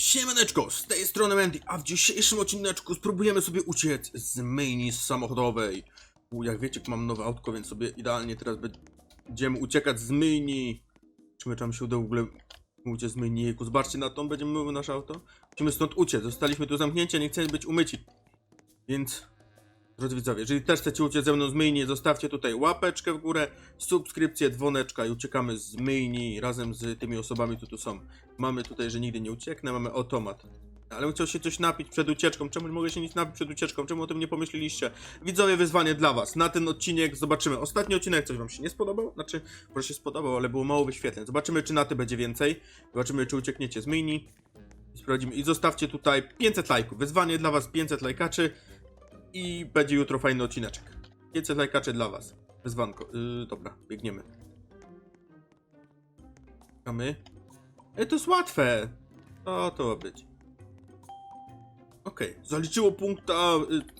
Siemaneczko, z tej strony Mandy, a w dzisiejszym odcineczku spróbujemy sobie uciec z myjni samochodowej. U, jak wiecie, mam nowe autko, więc sobie idealnie teraz będziemy uciekać z myjni. Czy my tam się uda w ogóle uciec z myjni? Jejku, zobaczcie na to, będziemy myły nasze auto. Musimy stąd uciec, zostaliśmy tu zamknięci, nie chcemy być umyci. Więc, drodzy widzowie, jeżeli też chcecie uciec ze mną z myjni, zostawcie tutaj łapeczkę w górę, subskrypcję, dzwoneczka i uciekamy z myjni razem z tymi osobami, które tu są. Mamy tutaj, że nigdy nie ucieknę, mamy automat. Ale chciał się coś napić przed ucieczką. Czemu nie mogę się nic napić przed ucieczką? Czemu o tym nie pomyśleliście? Widzowie, wyzwanie dla was. Na ten odcinek zobaczymy. Ostatni odcinek coś wam się nie spodobał? Znaczy, może się spodobał, ale było mało wyświetleń. Zobaczymy, czy na ty będzie więcej. Zobaczymy, czy uciekniecie z mini. I sprawdzimy. I zostawcie tutaj 500 lajków. Wyzwanie dla was 500 lajkaczy. I będzie jutro fajny odcineczek. 500 lajkaczy dla was. Wyzwanko. Yy, dobra, biegniemy. Czekamy. Ej, to jest łatwe. O, to ma być. Okej, zaliczyło punkta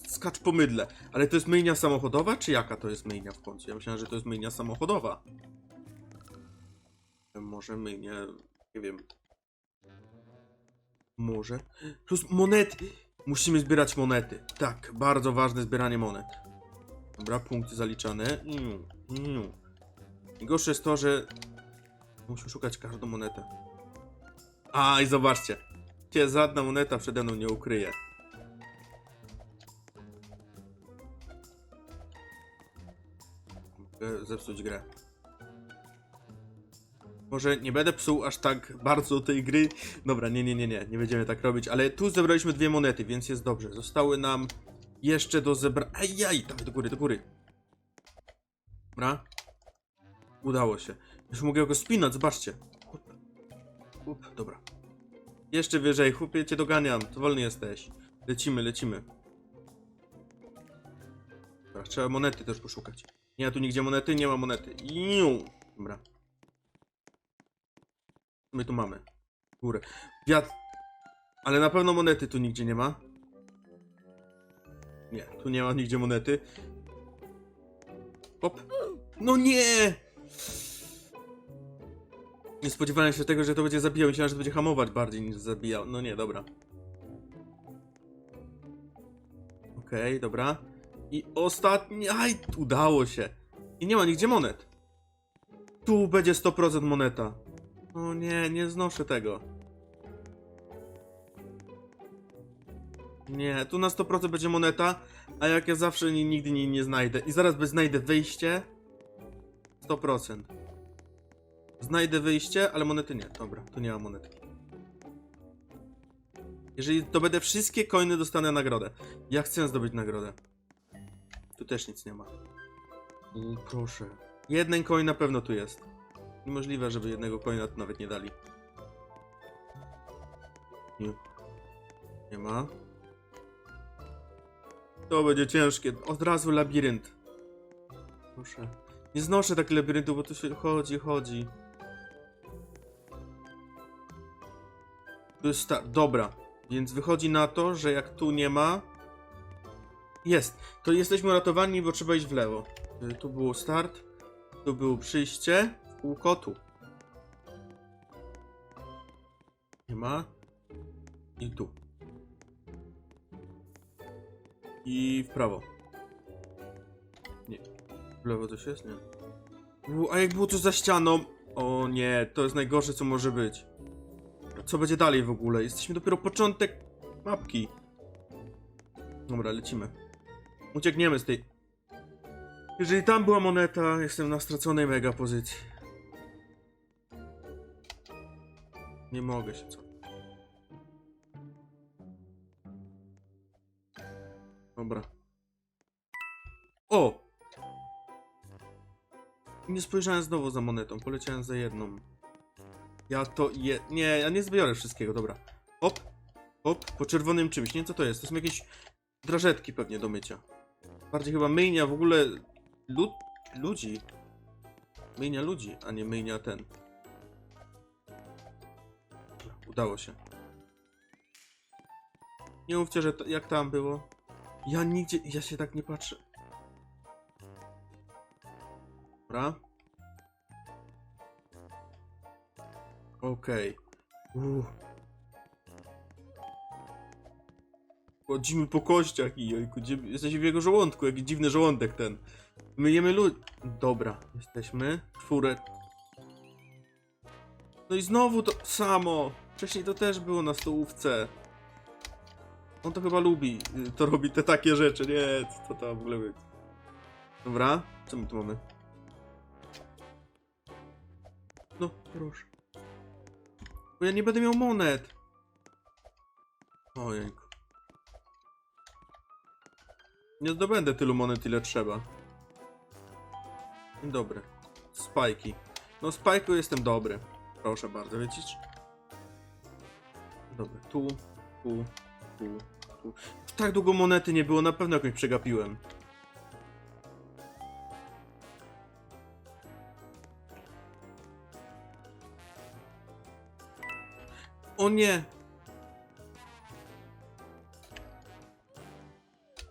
y, skacz po mydle. Ale to jest myjnia samochodowa, czy jaka to jest myjnia w końcu? Ja myślałem, że to jest myjnia samochodowa. Może myjnia, nie wiem. Może. Plus monety. Musimy zbierać monety. Tak, bardzo ważne zbieranie monet. Dobra, punkty zaliczane. Mm, mm. Gorsze jest to, że musimy szukać każdą monetę. A i zobaczcie. Cię żadna moneta przede mną nie ukryje. Mogę zepsuć grę. Może nie będę psuł aż tak bardzo tej gry. Dobra, nie, nie, nie, nie, nie będziemy tak robić, ale tu zebraliśmy dwie monety, więc jest dobrze. Zostały nam jeszcze do zebrania. Ejjaj, dawaj do góry, do góry. Dobra. Udało się. Już mogę go spinać, zobaczcie. Up. Up, dobra. Jeszcze wyżej, chłopie, cię doganiam. To wolny jesteś. Lecimy, lecimy. Dobra, trzeba monety też poszukać. Nie ma tu nigdzie monety, nie ma monety. Iu. Dobra. My tu mamy? Górę. Wiatr. Ale na pewno monety tu nigdzie nie ma. Nie, tu nie ma nigdzie monety. Hop. No nie! Nie spodziewałem się tego, że to będzie zabijał. Myślałem, że będzie hamować bardziej niż zabijał. No nie, dobra. Okej, dobra. I ostatni... Aj, udało się. I nie ma nigdzie monet. Tu będzie 100% moneta. O nie, nie znoszę tego. Nie, tu na 100% będzie moneta, a jak ja zawsze ni- nigdy nie, nie znajdę. I zaraz by znajdę wyjście. 100%. Znajdę wyjście, ale monety nie. Dobra, tu nie ma monetki. Jeżeli to będę wszystkie coiny, dostanę nagrodę. Ja chcę zdobyć nagrodę. Tu też nic nie ma. U, proszę. Jeden coin na pewno tu jest. Niemożliwe, żeby jednego coina tu nawet nie dali. Nie. Nie ma. To będzie ciężkie. Od razu labirynt. Proszę. Nie znoszę tak labiryntu, bo tu się chodzi, chodzi. Tu jest sta- Dobra. Więc wychodzi na to, że jak tu nie ma... Jest. To jesteśmy uratowani, bo trzeba iść w lewo. Y, Tu było start. Tu było przyjście. W kółko tu. Nie ma. I tu. I w prawo. Nie. W lewo coś jest? Nie. U, a jak było tu za ścianą? O nie, to jest najgorsze co może być. Co będzie dalej w ogóle? Jesteśmy dopiero początek mapki. Dobra, lecimy. Uciekniemy z tej... Jeżeli tam była moneta, jestem na straconej mega pozycji. Nie mogę się co. Dobra. O! Nie spojrzałem znowu za monetą, poleciałem za jedną. Ja to je... Nie, ja nie zbiorę wszystkiego, dobra. Hop, hop, po czerwonym czymś, nie? Co to jest? To są jakieś drażetki pewnie do mycia. Bardziej chyba myjnia w ogóle... Lud... Ludzi. Myjnia ludzi, a nie myjnia ten. Udało się. Nie mówcie, że to, jak tam było. Ja nigdzie... Ja się tak nie patrzę. Dobra. Okej. Uff. Chodzimy po kościach i gdzie, jesteśmy w jego żołądku, jaki dziwny żołądek ten. Myjemy lud... Dobra, jesteśmy. Czwórek. No i znowu to samo. Wcześniej to też było na stołówce. On to chyba lubi. y, To robi te takie rzeczy. Nie, co to w ogóle być. Dobra, co my tu mamy? No, proszę. Bo ja nie będę miał monet. Ojejku. Nie zdobędę tylu monet, ile trzeba. Dobry. Spajki. No, spajku jestem dobry. Proszę bardzo, widzisz? Dobra, tu, tu, tu, tu. Tak długo monety nie było, na pewno jakąś przegapiłem. O nie!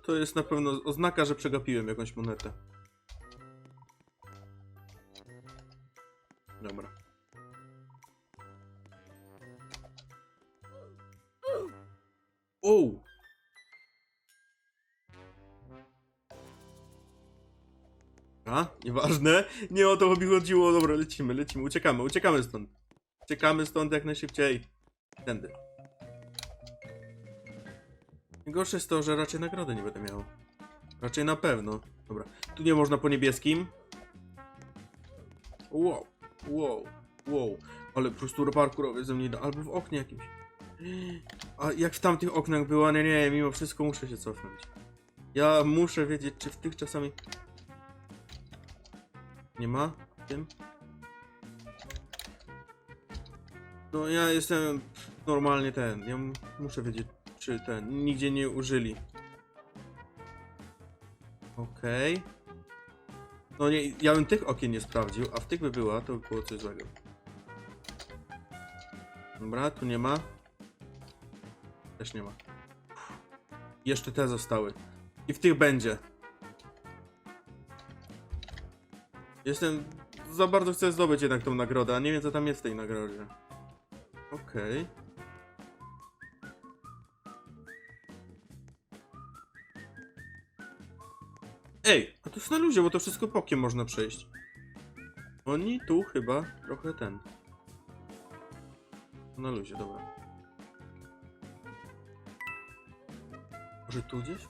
To jest na pewno oznaka, że przegapiłem jakąś monetę. Dobra. O! A, nieważne. Nie o to mi chodziło. Dobra, lecimy, lecimy, uciekamy, uciekamy stąd. Uciekamy stąd jak najszybciej. Tędy. Gorsze jest to, że raczej nagrody nie będę miał. Raczej na pewno. Dobra. Tu nie można po niebieskim. Wow, wow, wow. Ale po prostu parkurowie ze mnie da. Albo w oknie jakimś. A jak w tamtych oknach była, nie, nie, mimo wszystko muszę się cofnąć. Ja muszę wiedzieć, czy w tych czasami... Nie ma? W tym? No ja jestem normalnie ten. Ja muszę wiedzieć, czy ten. Nigdzie nie użyli. Okej. No nie, ja bym tych okien nie sprawdził, a w tych by była, to by było coś złego. Dobra, tu nie ma. Też nie ma. Jeszcze te zostały. I w tych będzie. Jestem... Za bardzo chcę zdobyć jednak tą nagrodę, a nie wiem co tam jest w tej nagrodzie. Okej. Ej, a to jest na luzie, bo to wszystko bokiem można przejść. Oni tu chyba trochę ten. Na luzie, dobra. Może tu gdzieś?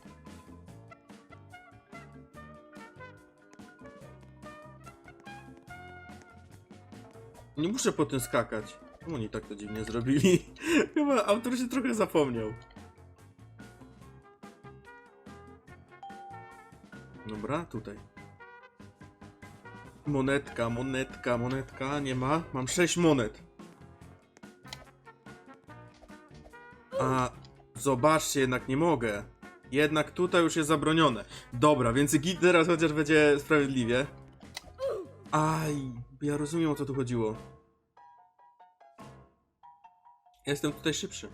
Nie muszę po tym skakać. Czemu oni tak to dziwnie zrobili? Chyba autor się trochę zapomniał. Dobra, tutaj. Monetka, monetka, monetka, nie ma. Mam 6 monet. Zobaczcie, jednak nie mogę. Jednak tutaj już jest zabronione. Dobra, więc git teraz chociaż będzie sprawiedliwie. Aj, ja rozumiem o co tu chodziło. Jestem tutaj szybszy.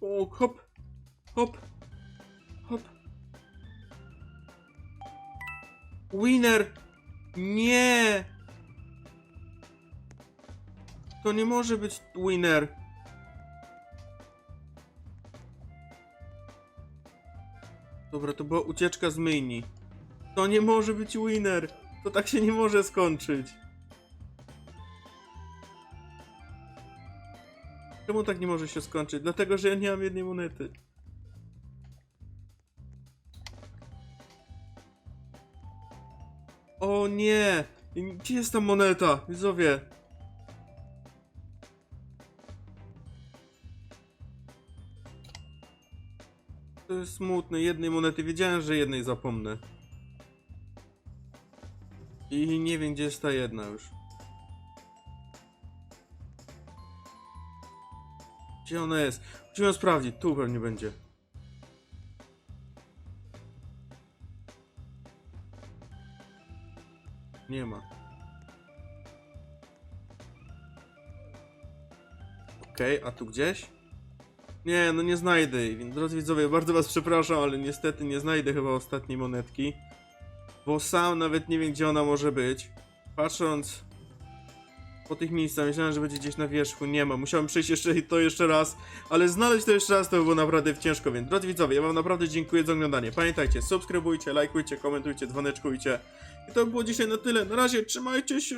O, hop, hop, hop. Winner! Nie! To nie może być winner. Dobra, to była ucieczka z myjni. To nie może być winner. To tak się nie może skończyć. Czemu tak nie może się skończyć? Dlatego, że ja nie mam jednej monety. Nie! Gdzie jest ta moneta? Widzowie. To jest smutne. Jednej monety. Wiedziałem, że jednej zapomnę. I nie wiem, gdzie jest ta jedna już. Gdzie ona jest? Musimy sprawdzić. Tu pewnie będzie. nie ma. Okej, okay, a tu gdzieś? Nie, no nie znajdę jej. Drodzy widzowie, bardzo was przepraszam, ale niestety nie znajdę chyba ostatniej monetki. Bo sam nawet nie wiem, gdzie ona może być. Patrząc po tych miejscach, myślałem, że będzie gdzieś na wierzchu. Nie ma, musiałem przejść jeszcze to jeszcze raz. Ale znaleźć to jeszcze raz to by było naprawdę ciężko, więc drodzy widzowie, ja wam naprawdę dziękuję za oglądanie. Pamiętajcie, subskrybujcie, lajkujcie, komentujcie, dzwoneczkujcie. I to by było dzisiaj na tyle. Na razie, trzymajcie się!